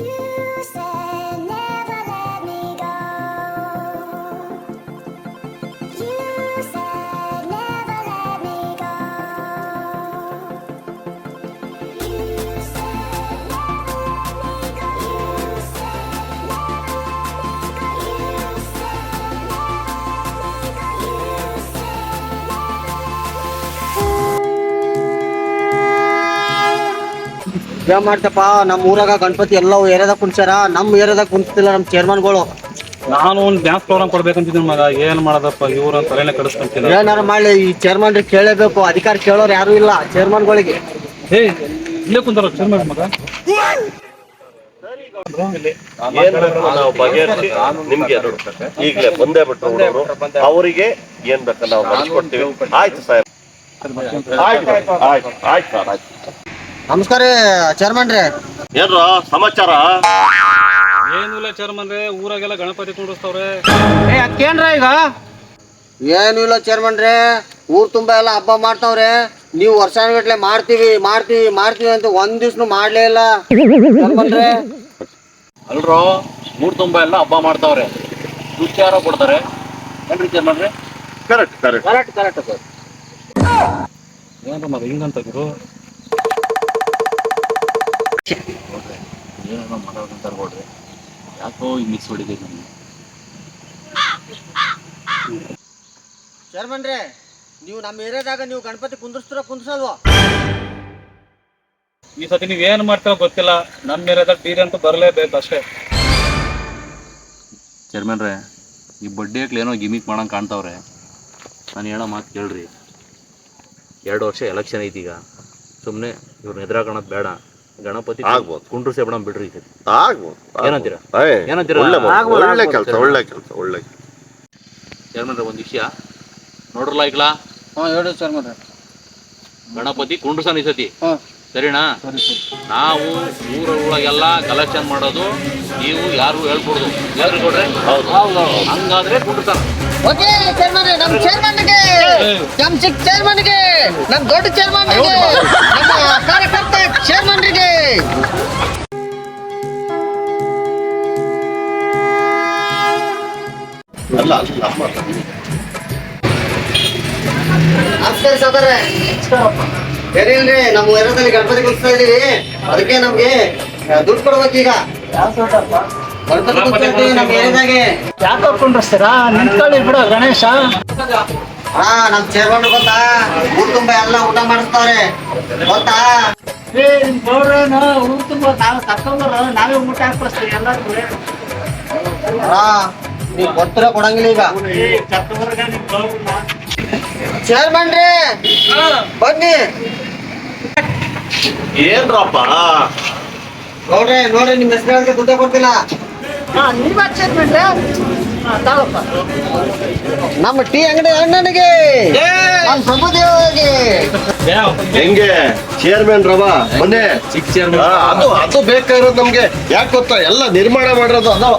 You said ಏನ್ ಮಾಡ್ತಪ್ಪ? ನಮ್ಮ ಊರಾಗ ಗಣಪತಿ ಎಲ್ಲ ಏರಿಯಾದಾಗ ಕುಣ್ಸ್ಯಾರ. ನಮ್ಮ ಏರಿಯಾದಾಗ ಕುಂತಿಲ್ಲ ನಮ್ಮ ಚೇರ್ಮನ್ಗಳು ನಾನು ಒಂದು ಡ್ಯಾನ್ಸ್ ಪ್ರೋಗ್ರಾಮ್ ಕೊಡ್ಬೇಕಂತಿದ್ದೀನಿ ಮಗ. ಏನ್ ಮಾಡೋದಪ್ಪ? ಇವ್ರ ತಲೆನೇ ಕಡಿಸ್ಕೊಂತಿಲ್ಲ ಏನಾರ ಮಾಡ್ಲಿ ಈ ಚೇರ್ಮನ್ ಕೇಳಬೇಕು. ಅಧಿಕಾರ ಕೇಳೋರು ಯಾರು ಇಲ್ಲ ಚೇರ್ಮನ್ಗಳಿಗೆ ಹೇ ಇಲ್ಲೇ ಕುಂತಾರ ಚೇರ್ಮನ್ ಮಗ. ನಾವು ಬಗೆಹರಿಸಿ ನಿಮ್ಗೆ ಅದು ಈಗಲೇ ಬಂದೇ ಬಿಟ್ರು ಹುಡುಗರು. ಅವರಿಗೆ ಏನ್ ಬೇಕು ನಾವು ಮಾಡಿಸ್ಕೊಡ್ತೀವಿ. ಆಯ್ತು ಸರ್ ಆಯ್ತು ಆಯ್ತು ಆಯ್ತು. ಆಯ್ತು ಸರ್ ಆಯ್ತು. ನಮಸ್ಕಾರ ರೀ ಚೇರ್ಮನ್ ರೀ. ಏನ್ರ ಸಮಾಚಾರ? ಏನಿಲ್ಲ ಇಲ್ಲ ಚೇರ್ಮನ್ ರೇ ಊರಾಗೆಲ್ಲ ಗಣಪತಿ ಕುಂಡಿಸ್ತವ್ರೆ ಏ ಅಕ್ಕೇನ್ರ ಈಗ? ಏನು ಇಲ್ಲ ಚೇರ್ಮನ್ ರೇ ಊರ್ ತುಂಬಾ ಎಲ್ಲ ಹಬ್ಬ ಮಾಡ್ತಾವ್ರೆ. ನೀವು ವರ್ಷಾನುಗಟ್ಲೆ ಮಾಡ್ತೀವಿ ಮಾಡ್ತೀವಿ ಮಾಡ್ತೀವಿ ಅಂತ ಒಂದ್ ದಿವ್ಸನು ಮಾಡ್ಲೇ ಇಲ್ಲ. ಚೇರ್ಮನ್ ರೇ. ಅಲ್ರೋ ಊರ್ ತುಂಬಾ ಎಲ್ಲ ಹಬ್ಬ ಮಾಡ್ತಾವ್ರೆ. ದುಡ್ಡು ಯಾರೋ ಕೊಡ್ತಾರೆ. ಏನ್ರಿ ಚೇರ್ಮನ್ರೆ ಕರೆಕ್ಟ್ ಕರೆಕ್ಟ್ ಕರೆಕ್ಟ್ ಕರೆಕ್ಟ್ ಏನ್ರ ಏನಮ್ಮ ಹಿಂಗಂತ ಗುರು ಏನೋ ಮಾಡೋದಂತ ಕೊಡ್ರಿ ಯಾಕೋ ಮಿಕ್ಸ್ ಹೊಡಿದೆ ನಮ್ಗೆ. ಚೇರ್ಮನ್ ರೇ ನೀವು ನಮ್ಮ ಏರಿಯಾದಾಗ ನೀವು ಗಣಪತಿ ಕುಂದಿರ್ಸ್ತಿರೋ ಕುಂದಿಸಲ್ವಾ ಈ ಸತಿ ನೀವ್ ಏನ್ ಮಾಡ್ತೀರೋ ಗೊತ್ತಿಲ್ಲ. ನಮ್ಮ ಏರಿಯಾದಾಗ ತೀರಿ ಅಂತ ಬರಲೇಬೇಕು ಅಷ್ಟೇ. ಚೇರ್ಮನ್ರೆ ಈ ಬಡ್ಡಿ ಹಾಕ್ಲಿ ಏನೋ ಗಿಮಿಕ್ ಮಾಡಂಗೆ ಕಾಣ್ತಾವ್ರೆ. ನಾನು ಹೇಳೋ ಮಾತು ಕೇಳ್ರಿ. ಎರಡು ವರ್ಷ ಎಲೆಕ್ಷನ್ ಐತಿ ಈಗ. ಸುಮ್ಮನೆ ಇವ್ರನ್ನ ಎದುರಾಗೋಣ ಬೇಡ. ಗಣಪತಿ ಆಗ್ಬೋದು. ಕುಂಡ್ರು ಸೇಬಣ ಬಿಡ್ರಿ ಈ ಸತಿ ಆಗ್ಬೋದು ಏನಂತೀರಾ? ಒಳ್ಳೆ ಆಗ್ಬೋದು, ಒಳ್ಳೆ ಆಗ್ಬೋದು. ಕೆಲಸ ಒಳ್ಳೆ ಕೆಲಸ ಒಳ್ಳೆ ಕೆಲ್ಸ. ಚೇರ್ಮನ್ರೆ ಒಂದು ವಿಷಯ. ನೋಡ್ರಲ್ಲ ಈಗ್ಲಾ? ಹಾಂ ಹೇಳಿ ಗಣಪತಿ ಕುಂಡ್ರಸನ್ ಈ ಸತಿ. ಹಾಂ. ಸರಿನಾ? ನಾವು ಊರ ಒಳಗೆಲ್ಲಾ ಕಲೆಕ್ಷನ್ ಮಾಡೋದು ನೀವು ಯಾರು ಹೇಳ್ಕೊಡ್ದು? ಯಾರು ಕೊಡ್ರೆ. ಹಂಗಾದ್ರೆ ಕುಂಡ್ರಸನ್. ಓಕೆ ಚೇರ್ಮನ್ ನಮ್ ಚೇರ್ಮನ್ಗೆ ನಮ್ ಚಿಕ್ಕ ಚೇರ್ಮನ್ಗೆ ನಮ್ ದೊಡ್ಡ ಚೇರ್ಮನ್ಗೆ ನಮ್ಮ ಅಲ್ಲ ಅಲ್ಲ ಅಮ್ಮ. ನಮಸ್ಕಾರ ಏನಿಲ್ರಿ ನಮ್ಮ ಏರಿಯಾದಲ್ಲಿ ಗಣಪತಿ ಕುಣಿಸ್ತಾ ಇದೀವಿ ಅದಕ್ಕೆ ನಮ್ಗೆ ದುಡ್ಡು ಕೊಡ್ಬೇಕೀಗ ಗಣಪತಿ ಕುಣಿಸ್ತಾ ಇದೀವಿ ನಮ್ಮ ಏರಿಯಾದಾಗೆ ಯಾಕೋ ನಿಂತ್ಕೊಳ್ಳಿ ಬಿಡು ಗಣೇಶ. ಹಾ ನಮ್ ಚೇರ್ಮನ್ ಗೊತ್ತಾ? ಊರ್ ತುಂಬ ಎಲ್ಲ ಊಟ ಮಾಡಿಸ್ತಾವ್ರೆ ಗೊತ್ತಾ? ಏ ನಿಮ್ ಗೌಡ್ರೇನು ಊರ್ ತುಂಬ ನಾವು ತಕೊಂಡ್ರು ನಾವೇ ಊಟ ಹಾಕ್ಬಿಡ್ತೀವಿ ಎಲ್ಲರಿಗೂ. ಹಾ ನೀವ್ ಕೊಡ್ತೀರ? ಕೊಡಂಗಿಲ್ಲ ಈಗ. ಚೇರ್ಮನ್ ರೀ ಬನ್ನಿ. ಏನ್ರಪ್ಪ? ನೋಡ್ರಿ ನೋಡ್ರಿ ನಿಮ್ ಹೆಸರು ದುಡ್ಡ ಕೊಡ್ತಿಲ್ಲ ನಮ್ಮ ಟೀ ಅಂಗಡಿ ಅಣ್ಣನಿಗೆ. ನಮ್ಮ ಪ್ರಭುದೇವರಿಗೆ ಹೆಂಗೆ? ಚೇರ್ಮನ್ ರವ ಮೊನ್ನೆ. ಅದು ಅದು ಬೇಕಾಗಿರೋದು ನಮ್ಗೆ. ಯಾಕೆ ಗೊತ್ತಾ? ಎಲ್ಲ ನಿರ್ಮಾಣ ಮಾಡಿರೋದು ಅದಾವ